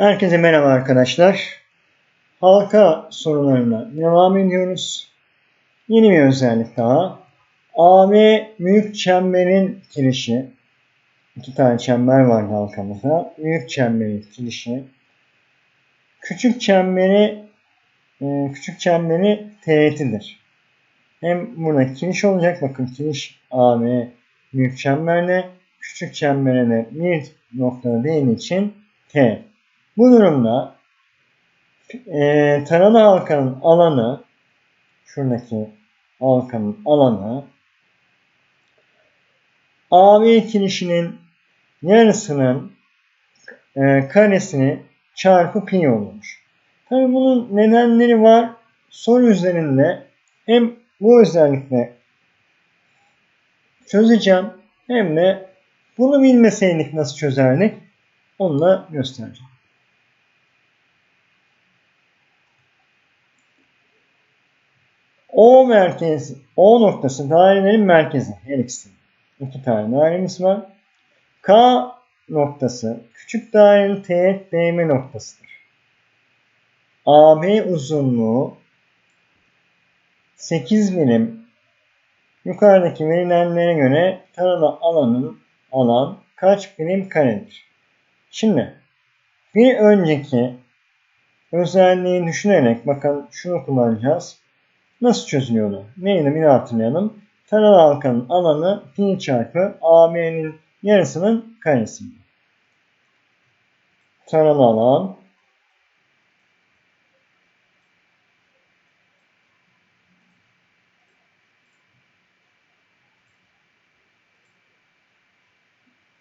Herkese merhaba arkadaşlar. Halka sorularına devam ediyoruz. Yeni bir özellik daha. AB büyük çemberin kirişi. İki tane çember var halkamızda. Büyük çemberin kirişi. Küçük çemberi e, küçük çemberi teğetidir. Hem burada kiriş olacak. Bakın kiriş AB büyük çemberle küçük çembere de bir noktada değdiği için T. Bu durumda e, taralı halkanın alanı şuradaki halkanın alanı AB kirişinin yarısının e, karesini çarpı pi olmuş. Tabi bunun nedenleri var. Soru üzerinde hem bu özellikle çözeceğim hem de bunu bilmeseydik nasıl çözerdik onu da göstereceğim. O merkez, O noktası dairelerin merkezi. Her ikisi. İki tane dairemiz var. K noktası küçük dairenin teğet değme noktasıdır. AB uzunluğu 8 birim yukarıdaki verilenlere göre taralı alanın alan kaç birim karedir? Şimdi bir önceki özelliği düşünerek bakın şunu kullanacağız. Nasıl çözülüyordu? Neydi bir hatırlayalım. Taralı halkanın alanı pi çarpı AB'nin yarısının karesi. Taralı alan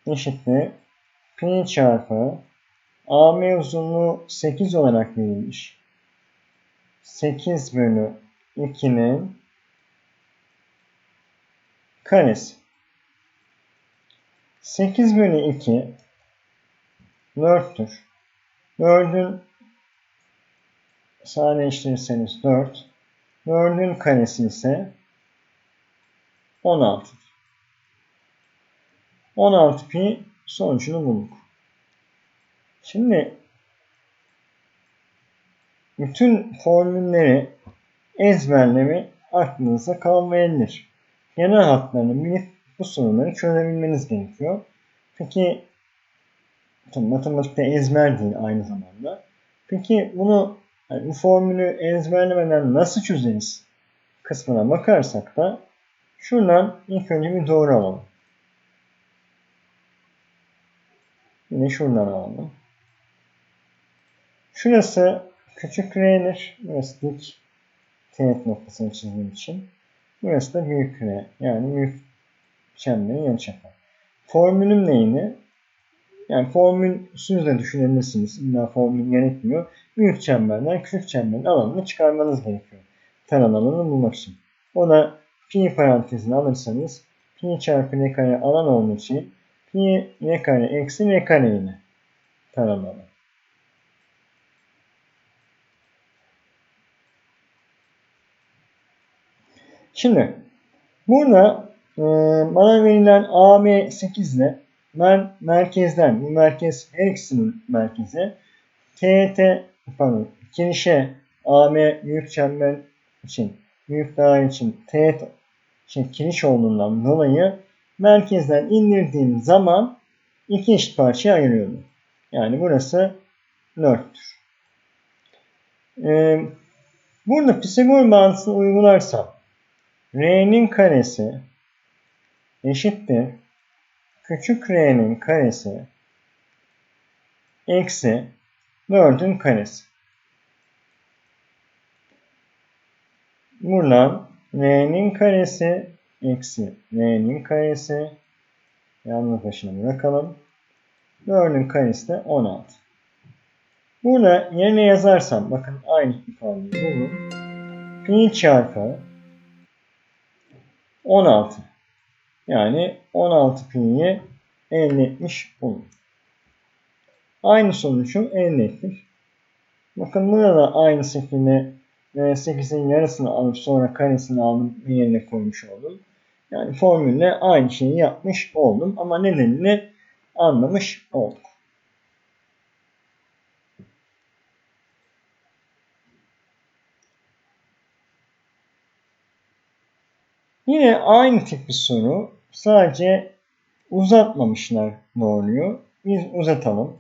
eşittir pi çarpı AM uzunluğu 8 olarak verilmiş. 8 bölü 2'nin karesi. 8 bölü 2 4'tür. 4'ün sadeleştirirseniz 4. 4'ün karesi ise 16. 16 pi sonucunu bulduk. Şimdi bütün formülleri ezberleme aklınıza kalmayabilir. Genel hatlarını bilip bu soruları çözebilmeniz gerekiyor. Peki matematikte ezber değil aynı zamanda. Peki bunu yani bu formülü ezberlemeden nasıl çözeriz kısmına bakarsak da şuradan ilk önce bir doğru alalım. Yine şuradan alalım. Şurası küçük r'dir. Burası dik teğet noktasını çizdiğim için. Burası da büyük R. Yani büyük çemberin yarıçapı. Formülüm neydi? Yani formülsüz de düşünebilirsiniz. İlla formül gerekmiyor. Büyük çemberden küçük çemberin alanını çıkarmanız gerekiyor. Taran alanını bulmak için. Ona pi parantezini alırsanız pi çarpı r kare alan olduğu için pi r kare eksi r kare ile taran alan. Şimdi burada e, bana verilen AB 8 ile ben merkezden, bu merkez her ikisinin merkezi TT pardon kirişe AB büyük çember için büyük daire için teğet şey, kiriş olduğundan dolayı merkezden indirdiğim zaman iki eşit parçaya ayırıyorum. Yani burası 4'tür. Ee, burada Pisagor bağıntısını uygularsam R'nin karesi eşittir küçük r'nin karesi eksi 4'ün karesi. Buradan r'nin karesi eksi r'nin karesi yalnız başına bırakalım. 4'ün karesi de 16. Burada yerine yazarsam bakın aynı ifadeyi bulun. Pi çarpı 16. Yani 16 pi'yi elde etmiş olur. Aynı sonucu elde ettik. Bakın burada da aynı şekilde 8'in yarısını alıp sonra karesini aldım bir yerine koymuş oldum. Yani formülle aynı şeyi yapmış oldum ama nedenini anlamış olduk. Yine aynı tip bir soru. Sadece uzatmamışlar ne oluyor? Biz uzatalım.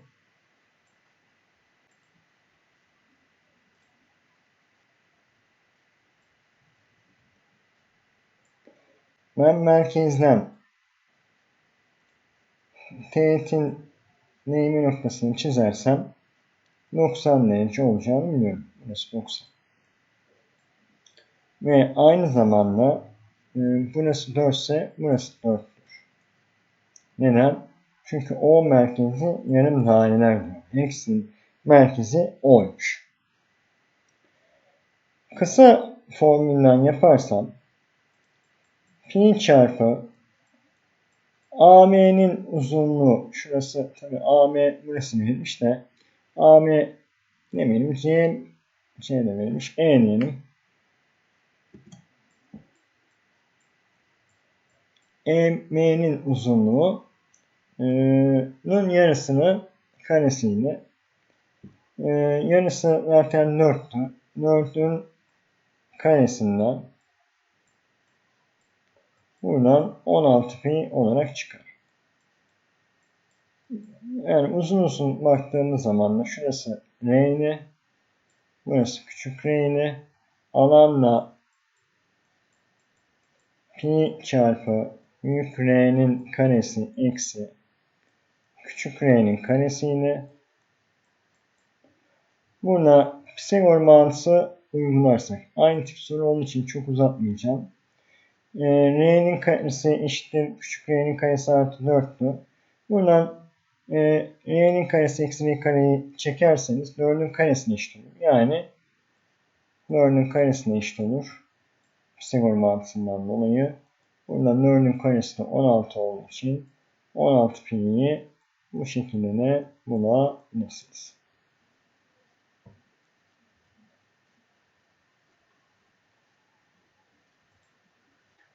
Ben merkezden teğetin neyimi noktasını çizersem 90 derece olacağını biliyorum. Burası 90. Ve aynı zamanda burası 4 ise burası 4'tür. Neden? Çünkü O merkezi yarım daireler. X'in merkezi O'ymuş. Kısa formülden yaparsam pi çarpı AM'nin uzunluğu şurası tabi AM burası verilmiş de AM ne verilmiş? C, C de verilmiş. E diyelim. EM'nin uzunluğu bunun yarısını karesiyle e, yarısı zaten 4'tü. 4'ün karesinden buradan 16 pi olarak çıkar. Yani uzun uzun baktığımız zaman da şurası r'ni burası küçük r'ni alanla pi çarpı büyük r'nin karesi eksi küçük r'nin karesiyle buna Pisagor mantığı uygularsak aynı tip soru onun için çok uzatmayacağım. E, r'nin karesi eşittir küçük r'nin karesi artı 4'tü. Buradan e, r'nin karesi eksi r kareyi çekerseniz 4'ün karesine eşit olur. Yani 4'ün karesine eşit olur. Pisagor mantığından dolayı. Buradan 4'ün karesi de 16 olduğu için 16 pi'yi bu şekilde de bulabilirsiniz.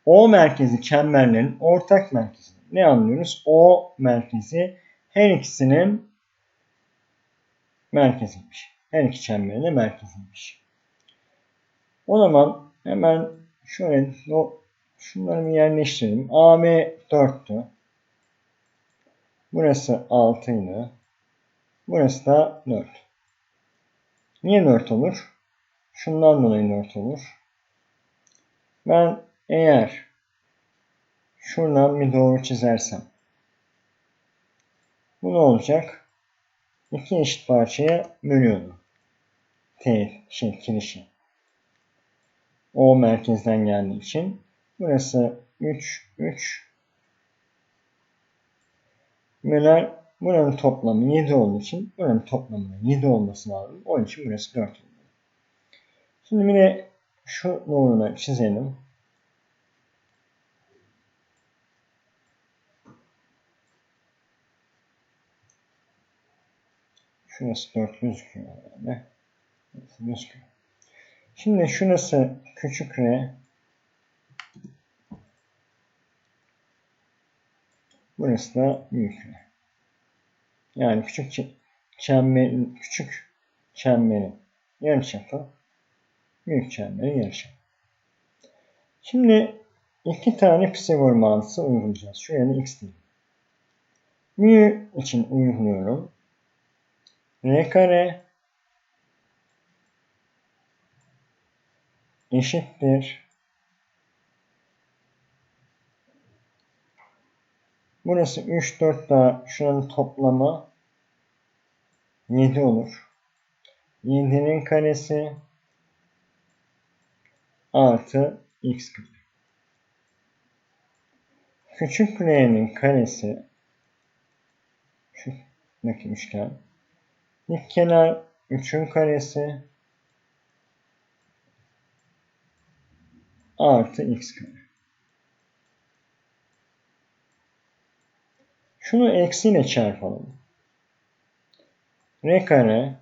O merkezi çemberlerin ortak merkezi. Ne anlıyoruz? O merkezi her ikisinin merkeziymiş. Her iki çemberin de merkeziymiş. O zaman hemen şöyle şunları bir yerleştirelim. AM 4'tü. Burası 6 ile. Burası da 4. Niye 4 olur? Şundan dolayı 4 olur. Ben eğer şuradan bir doğru çizersem bu ne olacak? İki eşit parçaya bölüyorum. T şey kirişi. O merkezden geldiği için burası 3 3 Böler buranın toplamı 7 olduğu için buranın toplamının 7 olması lazım. Onun için burası 4 oldu. Şimdi yine şu doğrunu çizelim. Şurası 4 gözüküyor yani. Gözüküyor. Şimdi şurası küçük r. Burası da büyük. Yani küçük çemberin küçük çemberin yarıçapı büyük çemberin yarıçapı. Şimdi iki tane Pisagor mantığı uygulayacağız. Şuraya da x diyeyim. Mu için uyguluyorum r kare eşittir. Burası 3, 4 daha şuranın toplamı 7 olur. 7'nin karesi artı x kare. Küçük r'nin karesi şu üçgen İlk kenar 3'ün karesi artı x kare. Şunu eksiyle çarpalım. R kare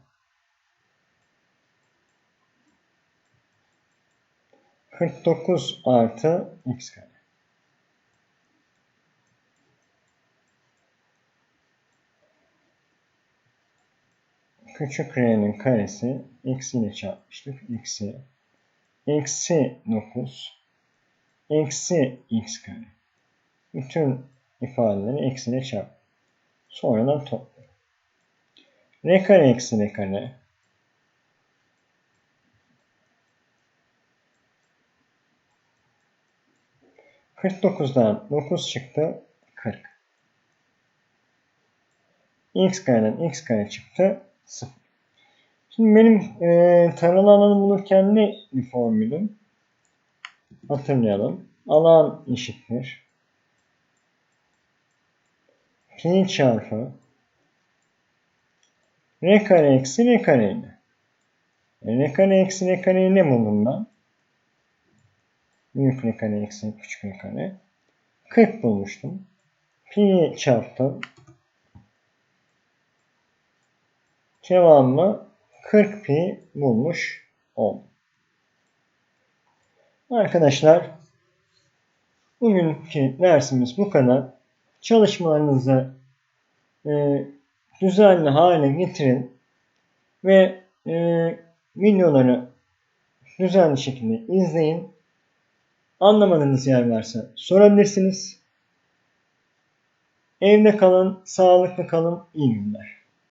49 artı x kare. küçük r'nin karesi eksi ile çarpmıştık. Eksi. Eksi 9. eksi x kare. Bütün ifadeleri eksiyle çarp. Sonradan topla. R kare eksi R kare. Kırk dokuzdan dokuz çıktı. Kırk. X kareden X kare çıktı. Sıfır. Şimdi benim e, taralı alanı bulurken ne formülüm? Hatırlayalım. Alan eşittir. Pi çarpı R kare eksi R kareydi. E, R kare eksi R kareyi ne buldum ben? Büyük R kare eksi küçük R kare. 40 bulmuştum. Pi çarptım. Cevabımı 40 pi bulmuş oldum. Arkadaşlar bugünkü dersimiz bu kadar. Çalışmalarınızı e, düzenli hale getirin ve e, videoları düzenli şekilde izleyin. Anlamadığınız yer varsa sorabilirsiniz. Evde kalın, sağlıklı kalın, iyi günler.